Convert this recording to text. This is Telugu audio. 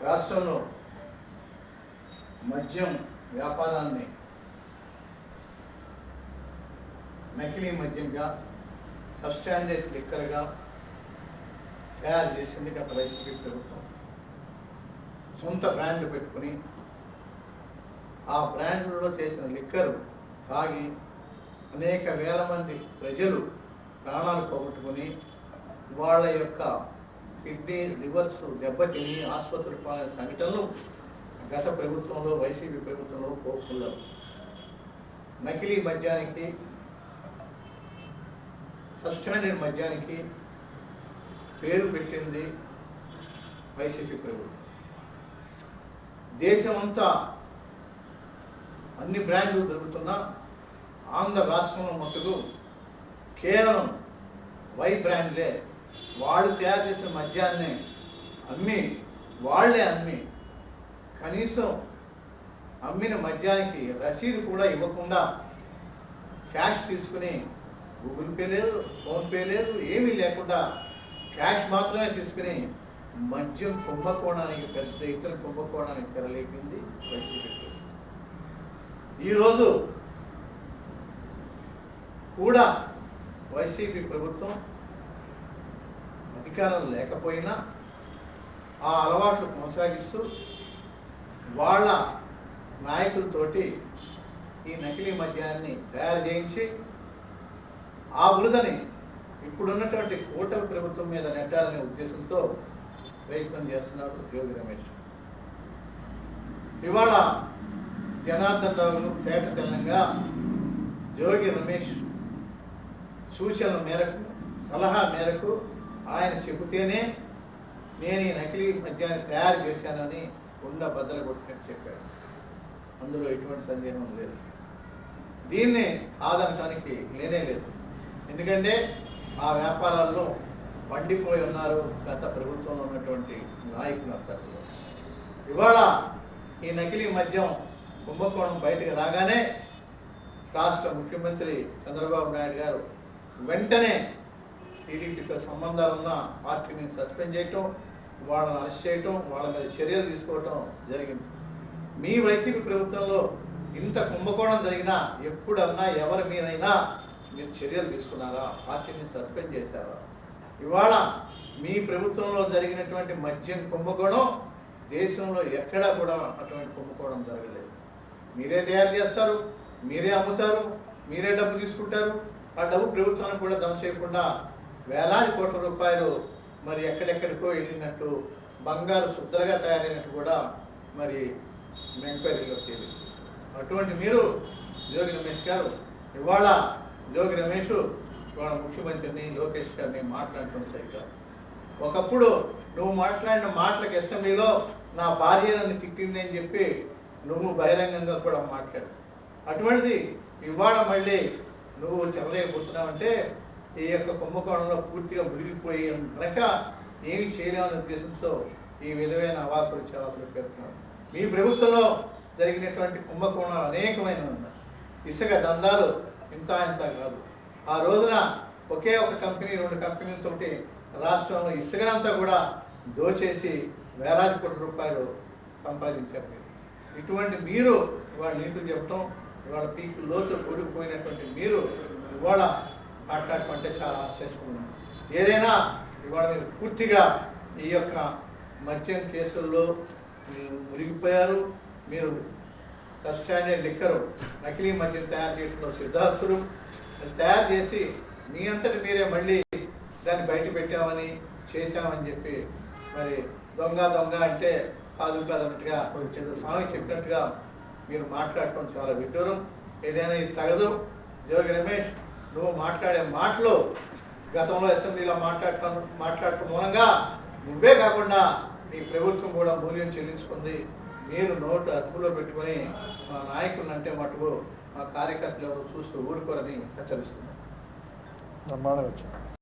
రాష్ట్రంలో మద్యం వ్యాపారాన్ని నకిలీ మద్యంగా సబ్స్టాండర్డ్ లిక్కర్గా తయారు చేసింది గత వైసీపీ ప్రభుత్వం సొంత బ్రాండ్లు పెట్టుకుని ఆ బ్రాండ్లలో చేసిన లిక్కరు తాగి అనేక వేల మంది ప్రజలు ప్రాణాలు పోగొట్టుకుని వాళ్ళ యొక్క కిడ్నీ లివర్స్ దెబ్బతిని ఆసుపత్రి పాలైన సంఘటనలు గత ప్రభుత్వంలో వైసీపీ ప్రభుత్వంలో కోరుకున్నారు నకిలీ మద్యానికి సబ్స్టాండర్డ్ మద్యానికి పేరు పెట్టింది వైసీపీ ప్రభుత్వం. దేశమంతా అన్ని బ్రాండ్లు దొరుకుతున్నా ఆంధ్ర రాష్ట్రంలో మట్టుకు కేవలం వై బ్రాండ్లే వాళ్ళు తయారు చేసిన మద్యాన్ని అమ్మి వాళ్ళే అమ్మి. కనీసం అమ్మిన మద్యానికి రసీదు కూడా ఇవ్వకుండా క్యాష్ తీసుకుని గూగుల్ పే లేదు ఫోన్పే లేదు ఏమీ లేకుండా క్యాష్ మాత్రమే తీసుకుని మద్యం కుంభకోణానికి పెద్ద ఇతర కుంభకోణానికి తెరలేపింది వైసీపీ ఈరోజు కూడా వైసీపీ ప్రభుత్వం అధికారం లేకపోయినా ఆ అలవాట్లు కొనసాగిస్తూ వాళ్ళ నాయకులతోటి ఈ నకిలీ మద్యాన్ని తయారు చేయించి ఆ బురదని ఇప్పుడున్నటువంటి కూటమి ప్రభుత్వం మీద నెట్టాలనే ఉద్దేశంతో ప్రయత్నం చేస్తున్నారు యోగి రమేష్. ఇవాళ జనార్దన్ రావును తేట తెల్లంగా జోగి రమేష్ సూచనల మేరకు సలహా మేరకు ఆయన చెబితేనే నేను ఈ నకిలీ మద్యాన్ని తయారు చేశానని ఉండ బద్దలు కొట్టుకొని చెప్పాడు. అందులో ఎటువంటి సందేహం లేదు. దీన్ని కాదనటానికి లేనే లేదు. ఎందుకంటే ఆ వ్యాపారాల్లో వండిపోయి ఉన్నారు గత ప్రభుత్వంలో ఉన్నటువంటి నాయకులు అంతట్లో ఇవాళ ఈ నకిలీ మద్యం కుంభకోణం బయటకు రాగానే రాష్ట్ర ముఖ్యమంత్రి చంద్రబాబు నాయుడు గారు వెంటనే టీడీపీతో సంబంధాలు ఉన్న పార్టీని సస్పెండ్ చేయటం వాళ్ళని అరెస్ట్ చేయటం వాళ్ళ మీద చర్యలు తీసుకోవటం జరిగింది. మీ వైసీపీ ప్రభుత్వంలో ఇంత కుంభకోణం జరిగినా ఎప్పుడన్నా ఎవరి మీదైనా మీరు చర్యలు తీసుకున్నారా? పార్టీని సస్పెండ్ చేశారా? ఇవాళ మీ ప్రభుత్వంలో జరిగినటువంటి మద్యం కుంభకోణం దేశంలో ఎక్కడా కూడా అటువంటి కుంభకోణం జరగలేదు. మీరే తయారు చేస్తారు మీరే అమ్ముతారు మీరే డబ్బు తీసుకుంటారు. ఆ డబ్బు ప్రభుత్వానికి కూడా దమ చేయకుండా వేలాది కోట్ల రూపాయలు మరి ఎక్కడెక్కడికో వెళ్ళినట్టు బంగారు శుద్ధగా తయారైనట్టు కూడా మరి ఎంక్వైరీలో తేలింది. అటువంటి మీరు జోగి రమేష్ గారు ఇవాళ జోగి రమేష్ ఇవాళ ముఖ్యమంత్రిని లోకేష్ గారిని మాట్లాడటం సరిగ్గా ఒకప్పుడు నువ్వు మాట్లాడిన మాటలకు అసెంబ్లీలో నా భార్య నన్ను తిట్టింది అని చెప్పి నువ్వు బహిరంగంగా కూడా మాట్లాడు అటువంటిది ఇవాళ మళ్ళీ నువ్వు చెప్పలేకపోతున్నావంటే ఈ యొక్క కుంభకోణంలో పూర్తిగా మునిగిపోయి కనుక ఏమి చేయలేమనే ఉద్దేశంతో ఈ విలువైన అవాకులు చవాకులు పేర్కొన్నారు మీ ప్రభుత్వంలో జరిగినటువంటి కుంభకోణాలు అనేకమైన ఉన్నాయి. ఇసుక దందాలు ఇంత ఇంత కాదు. ఆ రోజున ఒకే ఒక కంపెనీ రెండు కంపెనీలతోటి రాష్ట్రంలో ఇసుకనంతా కూడా దోచేసి వేలాది కోట్ల రూపాయలు సంపాదించారు మీరు. ఇటువంటి మీరు ఇవాళ నీతులు చెప్పడం ఇవాళ పీకు లోతు కూరుకుపోయినటువంటి మీరు ఇవాళ మాట్లాడుకుంటే చాలా ఆశ్చర్యపోయింది ఏదైనా ఇవాళ మీరు పూర్తిగా ఈ యొక్క మద్యం కేసుల్లో మీరు మురిగిపోయారు మీరు సబ్స్టాండర్డ్ లిక్కరు నకిలీ మద్యం తయారు చేయడంలో సిద్ధాస్తులు తయారు చేసి మీ అంతటి మీరే మళ్ళీ దాన్ని బయట పెట్టామని చేశామని చెప్పి మరి దొంగ దొంగ అంటే కాదు కాదు కొంచెం చిన్న స్వామి చెప్పినట్టుగా మీరు మాట్లాడటం చాలా విడ్డూరం. ఏదైనా ఇది తగదు. జోగి రమేష్ నువ్వు మాట్లాడే మాటలు గతంలో అసెంబ్లీలో మాట్లాడటం మాట్లాడటం మూలంగా నువ్వే కాకుండా నీ ప్రభుత్వం కూడా మూల్యం చెల్లించుకుంది. మీరు నోటు అదుపులో పెట్టుకొని మా నాయకులను అంటే మటుకు మా కార్యకర్తలు చూస్తూ ఊరుకోరని హెచ్చరిస్తున్నాను.